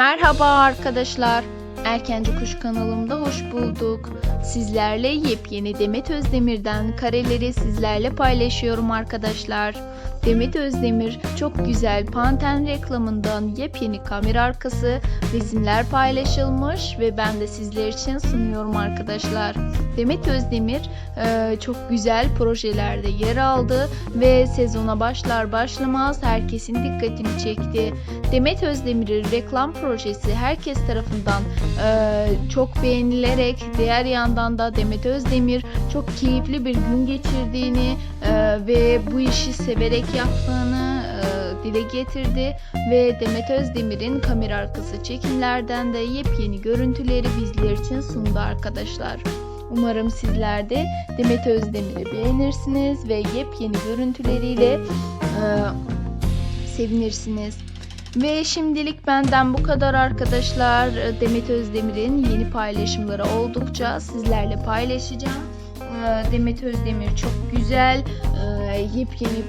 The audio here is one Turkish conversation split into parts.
Merhaba arkadaşlar. Erkenci Kuş kanalımda hoş bulduk. Sizlerle yepyeni Demet Özdemir'den kareleri sizlerle paylaşıyorum arkadaşlar. Demet Özdemir çok güzel Panten reklamından yepyeni kamera arkası resimler paylaşılmış ve ben de sizler için sunuyorum arkadaşlar. Demet Özdemir e, çok güzel projelerde yer aldı ve sezona başlar başlamaz herkesin dikkatini çekti. Demet Özdemir'in reklam projesi herkes tarafından e, çok beğenilerek diğer yandan da Demet Özdemir çok keyifli bir gün geçirdiğini e, ve bu işi severek yaptığını e, dile getirdi ve Demet Özdemir'in kamera arkası çekimlerden de yepyeni görüntüleri bizler için sundu arkadaşlar. Umarım sizler de Demet Özdemir'i beğenirsiniz ve yepyeni görüntüleriyle e, sevinirsiniz. Ve şimdilik benden bu kadar arkadaşlar. Demet Özdemir'in yeni paylaşımları oldukça sizlerle paylaşacağım. Ee, Demet Özdemir çok güzel, e, yepyeni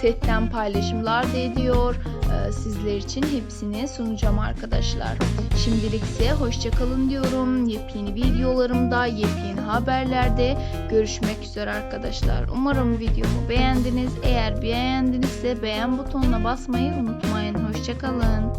setten paylaşımlar da ediyor. Ee, Sizler için hepsini sunacağım arkadaşlar. Şimdilik ise hoşçakalın diyorum. Yepyeni videolarımda, yepyeni haberlerde görüşmek üzere arkadaşlar. Umarım videomu beğendiniz. Eğer beğendinizse beğen butonuna basmayı unutmayın. Hoşçakalın.